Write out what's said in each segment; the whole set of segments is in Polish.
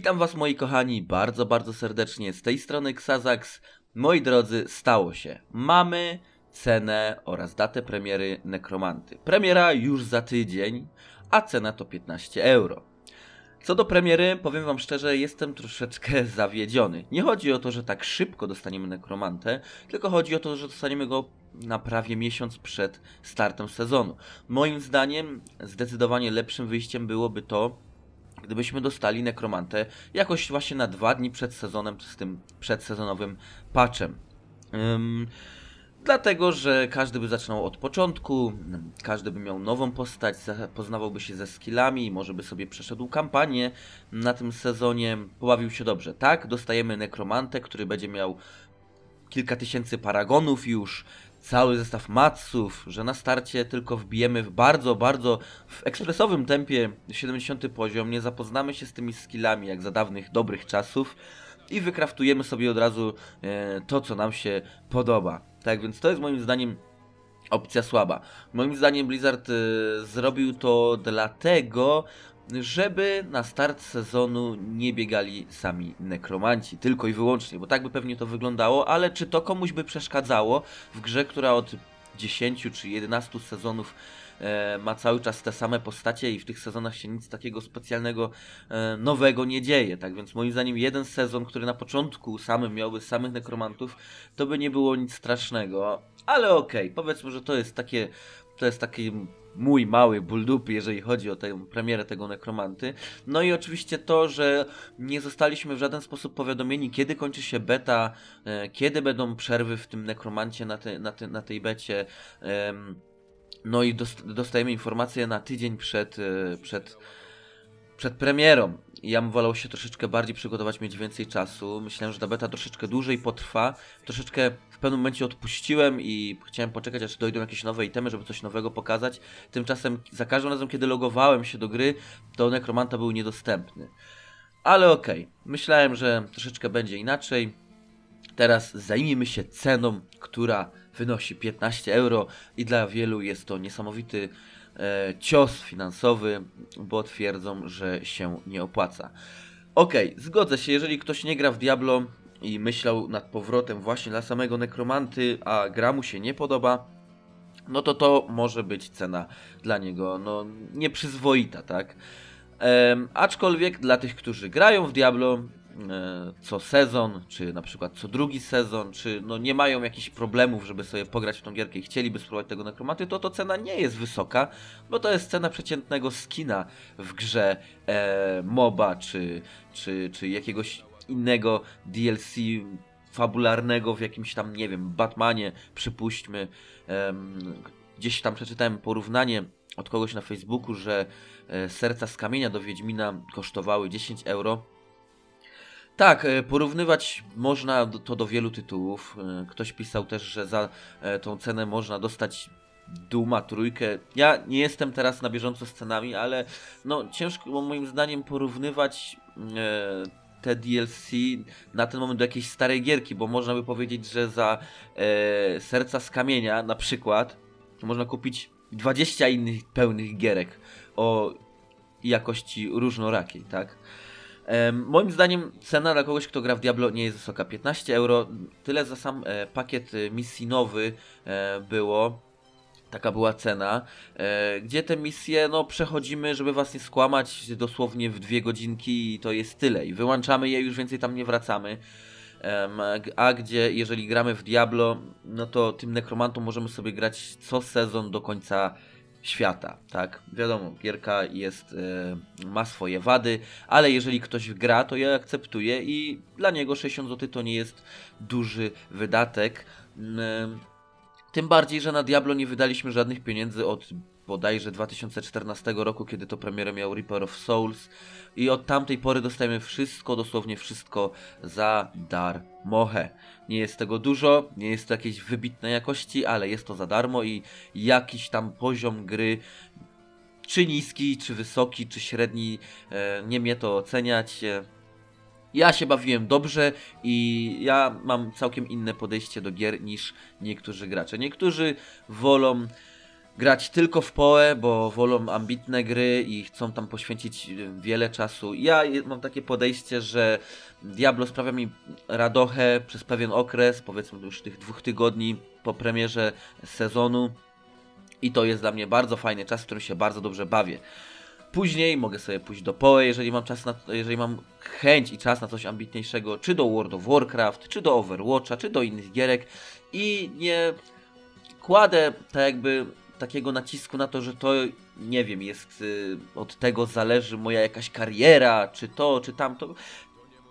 Witam Was moi kochani bardzo, bardzo serdecznie z tej strony Xazax. Moi drodzy, stało się. Mamy cenę oraz datę premiery Nekromanty. Premiera już za tydzień, a cena to 15 euro. Co do premiery, powiem wam szczerze, jestem troszeczkę zawiedziony. Nie chodzi o to, że tak szybko dostaniemy Nekromantę, tylko chodzi o to, że dostaniemy go na prawie miesiąc przed startem sezonu. Moim zdaniem zdecydowanie lepszym wyjściem byłoby to, gdybyśmy dostali Nekromantę jakoś właśnie na dwa dni przed sezonem, z tym przedsezonowym patchem. Dlatego, że każdy by zaczynał od początku, każdy by miał nową postać, poznawałby się ze skillami, może by sobie przeszedł kampanię na tym sezonie, pobawił się dobrze. Tak, dostajemy Nekromantę, który będzie miał kilka tysięcy paragonów już, cały zestaw matsów, że na starcie tylko wbijemy w bardzo, bardzo w ekspresowym tempie 70 poziom, nie zapoznamy się z tymi skillami jak za dawnych dobrych czasów i wykraftujemy sobie od razu e, to, co nam się podoba. Tak więc to jest moim zdaniem opcja słaba. Moim zdaniem Blizzard e, zrobił to dlatego, żeby na start sezonu nie biegali sami nekromanci, tylko i wyłącznie, bo tak by pewnie to wyglądało, ale czy to komuś by przeszkadzało w grze, która od 10 czy 11 sezonów e, ma cały czas te same postacie i w tych sezonach się nic takiego specjalnego e, nowego nie dzieje. Tak więc moim zdaniem jeden sezon, który na początku samym miałby samych nekromantów, to by nie było nic strasznego. Ale okej, okay, powiedzmy, że to jest takie to jest taki mój mały ból jeżeli chodzi o tę premierę tego nekromanty. No i oczywiście to, że nie zostaliśmy w żaden sposób powiadomieni, kiedy kończy się beta, e, kiedy będą przerwy w tym nekromancie na, te, na, te, na tej becie. no i dostajemy informacje na tydzień przed, e, przed, przed premierą. Ja bym wolał się troszeczkę bardziej przygotować, mieć więcej czasu. Myślałem, że ta beta troszeczkę dłużej potrwa. Troszeczkę w pewnym momencie odpuściłem i chciałem poczekać, aż dojdą jakieś nowe itemy, żeby coś nowego pokazać. Tymczasem za każdym razem, kiedy logowałem się do gry, to Necromanta był niedostępny. Ale okej, okay. myślałem, że troszeczkę będzie inaczej. Teraz zajmijmy się ceną, która wynosi 15 euro i dla wielu jest to niesamowity e, cios finansowy, bo twierdzą, że się nie opłaca. Okej, okay, zgodzę się, jeżeli ktoś nie gra w Diablo i myślał nad powrotem właśnie dla samego nekromanty, a gra mu się nie podoba, no to to może być cena dla niego no, nieprzyzwoita, tak? Aczkolwiek dla tych, którzy grają w Diablo, co sezon, czy na przykład co drugi sezon, czy no nie mają jakichś problemów, żeby sobie pograć w tą gierkę i chcieliby spróbować tego nekromaty, to to cena nie jest wysoka, bo to jest cena przeciętnego skina w grze e, MOBA, czy, czy, czy jakiegoś innego DLC fabularnego w jakimś tam, nie wiem, Batmanie, przypuśćmy. E, gdzieś tam przeczytałem porównanie od kogoś na Facebooku, że e, serca z kamienia do Wiedźmina kosztowały 10 euro tak, e, porównywać można to do wielu tytułów. E, ktoś pisał też, że za e, tą cenę można dostać Duma trójkę. Ja nie jestem teraz na bieżąco z cenami, ale no ciężko moim zdaniem porównywać te DLC na ten moment do jakiejś starej gierki, bo można by powiedzieć, że za Serca z Kamienia na przykład można kupić 20 innych pełnych gierek o jakości różnorakiej, tak? Moim zdaniem cena dla kogoś, kto gra w Diablo nie jest wysoka. 15 euro, tyle za sam e, pakiet e, misyjnowy e, było. Taka była cena, gdzie te misje no, przechodzimy, żeby was nie skłamać, dosłownie w dwie godzinki i to jest tyle. I wyłączamy je, już więcej tam nie wracamy. A gdzie, jeżeli gramy w Diablo, no to tym nekromantą możemy sobie grać co sezon do końca świata, tak? Wiadomo, gierka jest, e, ma swoje wady, ale jeżeli ktoś gra, to ja akceptuję i dla niego 60 zł to nie jest duży wydatek. E, tym bardziej, że na Diablo nie wydaliśmy żadnych pieniędzy od bodajże 2014 roku, kiedy to premierę miał Reaper of Souls i od tamtej pory dostajemy wszystko, dosłownie wszystko za darmochę. Nie jest tego dużo, nie jest to jakiejś wybitnej jakości, ale jest to za darmo i jakiś tam poziom gry czy niski, czy wysoki, czy średni, e, nie mnie to oceniać. Ja się bawiłem dobrze i ja mam całkiem inne podejście do gier niż niektórzy gracze. Niektórzy wolą grać tylko w PoE, bo wolą ambitne gry i chcą tam poświęcić wiele czasu. Ja mam takie podejście, że Diablo sprawia mi radochę przez pewien okres, powiedzmy już tych dwóch tygodni po premierze sezonu. I to jest dla mnie bardzo fajny czas, w którym się bardzo dobrze bawię. Później mogę sobie pójść do PoE, jeżeli mam czas na jeżeli mam chęć i czas na coś ambitniejszego, czy do World of Warcraft, czy do Overwatcha, czy do innych gierek i nie kładę tak jakby takiego nacisku na to, że to nie wiem, jest y, od tego zależy moja jakaś kariera, czy to, czy tamto.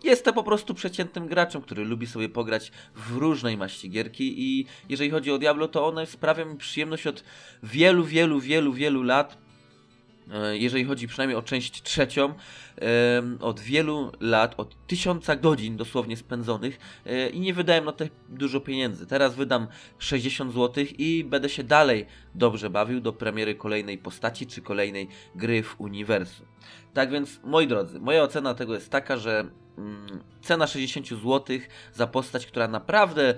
Jestem po prostu przeciętnym graczem, który lubi sobie pograć w różnej maści gierki i jeżeli chodzi o Diablo, to one sprawiają mi przyjemność od wielu, wielu, wielu, wielu lat. E, Jeżeli chodzi przynajmniej o część trzecią, em, od wielu lat, od tysiąca godzin dosłownie spędzonych e, i nie wydałem na to dużo pieniędzy. Teraz wydam 60 zł i będę się dalej dobrze bawił do premiery kolejnej postaci czy kolejnej gry w uniwersum. Tak więc, moi drodzy, moja ocena tego jest taka, że mm, cena 60 zł za postać, która naprawdę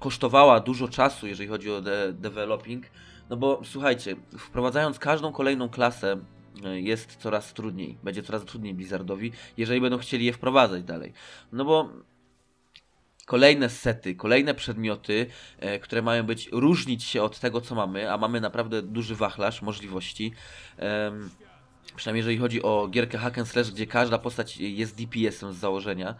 kosztowała dużo czasu, jeżeli chodzi o de developing, no bo słuchajcie, wprowadzając każdą kolejną klasę e, jest coraz trudniej, będzie coraz trudniej Blizzardowi, jeżeli będą chcieli je wprowadzać dalej. No bo kolejne sety, kolejne przedmioty, e, które mają być różnić się od tego, co mamy, a mamy naprawdę duży wachlarz możliwości. Em, przynajmniej jeżeli chodzi o gierkę hack and slash, gdzie każda postać jest DPS-em z założenia.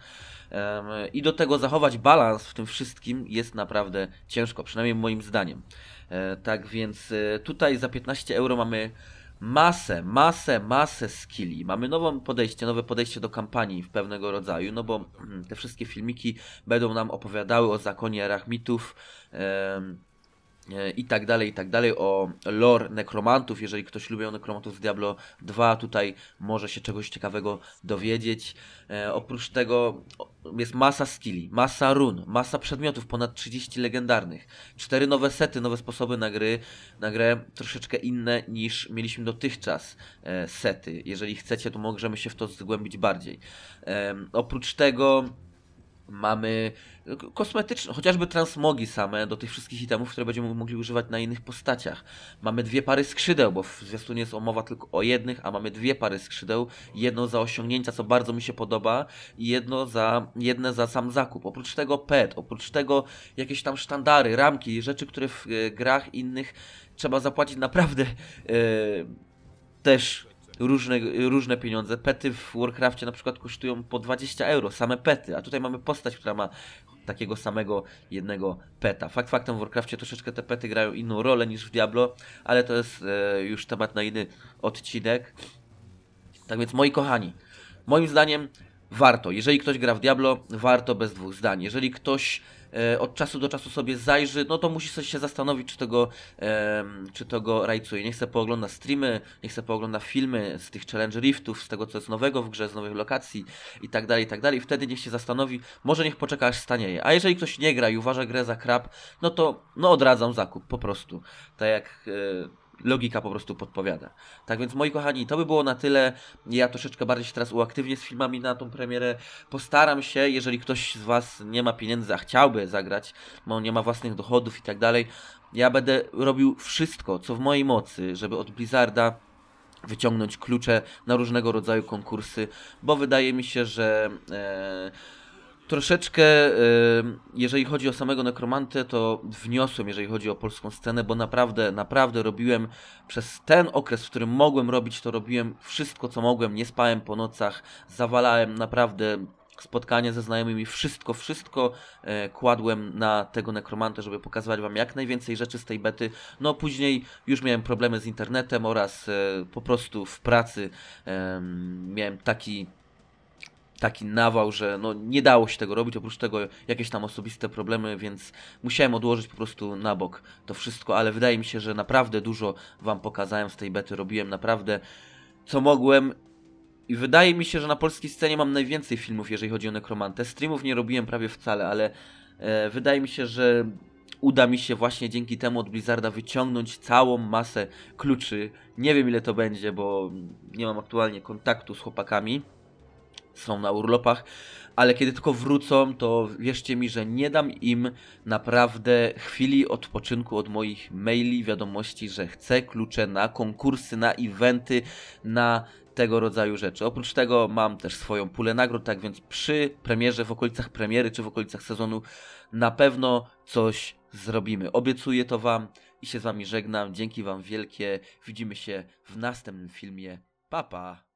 I do tego zachować balans w tym wszystkim jest naprawdę ciężko, przynajmniej moim zdaniem. E, tak więc e, tutaj za 15 euro mamy masę, masę, masę skilli. Mamy nowe podejście, nowe podejście do kampanii w pewnego rodzaju, no bo te wszystkie filmiki będą nam opowiadały o zakonie e, i tak dalej, i tak dalej, o lore nekromantów. Jeżeli ktoś lubi nekromantów z Diablo 2, tutaj może się czegoś ciekawego dowiedzieć. E, oprócz tego jest masa skilli, masa run, masa przedmiotów, ponad 30 legendarnych, cztery nowe sety, nowe sposoby na gry, na grę troszeczkę inne niż mieliśmy dotychczas e, sety. Jeżeli chcecie, to możemy się w to zgłębić bardziej. Em, oprócz tego mamy k- kosmetyczne, chociażby transmogi same do tych wszystkich itemów, które będziemy mogli używać na innych postaciach. Mamy dwie pary skrzydeł, bo w zwiastunie jest mowa tylko o jednych, a mamy dwie pary skrzydeł. Jedno za osiągnięcia, co bardzo mi się podoba, i jedno za, jedne za sam zakup. Oprócz tego pet, oprócz tego jakieś tam sztandary, ramki, rzeczy, które w e, grach innych trzeba zapłacić naprawdę e, też różne, różne pieniądze. Pety w Warcrafcie na przykład kosztują po 20 euro, same pety, a tutaj mamy postać, która ma takiego samego jednego peta. Fakt faktem w Warcrafcie troszeczkę te pety grają inną rolę niż w Diablo, ale to jest e, już temat na inny odcinek. Tak więc moi kochani, moim zdaniem warto. Jeżeli ktoś gra w Diablo, warto bez dwóch zdań. Jeżeli ktoś od czasu do czasu sobie zajrzy, no to musi się zastanowić, czy to go, em, czy to go rajcuje. Niech sobie poogląda streamy, niech sobie poogląda filmy z tych challenge riftów, z tego co jest nowego w grze, z nowych lokacji i tak dalej, i tak dalej. Wtedy niech się zastanowi, może niech poczeka aż stanieje. A jeżeli ktoś nie gra i uważa grę za krab, no to no odradzam zakup po prostu. Tak jak e, logika po prostu podpowiada. Tak więc moi kochani, to by było na tyle. Ja troszeczkę bardziej się teraz uaktywnię z filmami na tą premierę. Postaram się, jeżeli ktoś z Was nie ma pieniędzy, a chciałby zagrać, bo nie ma własnych dochodów i tak dalej, ja będę robił wszystko, co w mojej mocy, żeby od Blizzarda wyciągnąć klucze na różnego rodzaju konkursy, bo wydaje mi się, że e, troszeczkę, e, jeżeli chodzi o samego nekromantę, to wniosłem, jeżeli chodzi o polską scenę, bo naprawdę, naprawdę robiłem przez ten okres, w którym mogłem robić, to robiłem wszystko, co mogłem, nie spałem po nocach, zawalałem naprawdę spotkanie ze znajomymi, wszystko, wszystko e, kładłem na tego nekromantę, żeby pokazywać wam jak najwięcej rzeczy z tej bety. No później już miałem problemy z internetem oraz e, po prostu w pracy em, miałem taki taki nawał, że no nie dało się tego robić, oprócz tego jakieś tam osobiste problemy, więc musiałem odłożyć po prostu na bok to wszystko, ale wydaje mi się, że naprawdę dużo wam pokazałem z tej bety, robiłem naprawdę co mogłem i wydaje mi się, że na polskiej scenie mam najwięcej filmów, jeżeli chodzi o nekromantę. Streamów nie robiłem prawie wcale, ale e, wydaje mi się, że uda mi się właśnie dzięki temu od Blizzarda wyciągnąć całą masę kluczy. Nie wiem ile to będzie, bo nie mam aktualnie kontaktu z chłopakami. Są na urlopach, ale kiedy tylko wrócą, to wierzcie mi, że nie dam im naprawdę chwili odpoczynku od moich maili, wiadomości, że chcę klucze na konkursy, na eventy, na tego rodzaju rzeczy. Oprócz tego mam też swoją pulę nagród, tak więc przy premierze, w okolicach premiery czy w okolicach sezonu na pewno coś zrobimy. Obiecuję to Wam i się z Wami żegnam. Dzięki Wam wielkie. Widzimy się w następnym filmie. Pa, pa.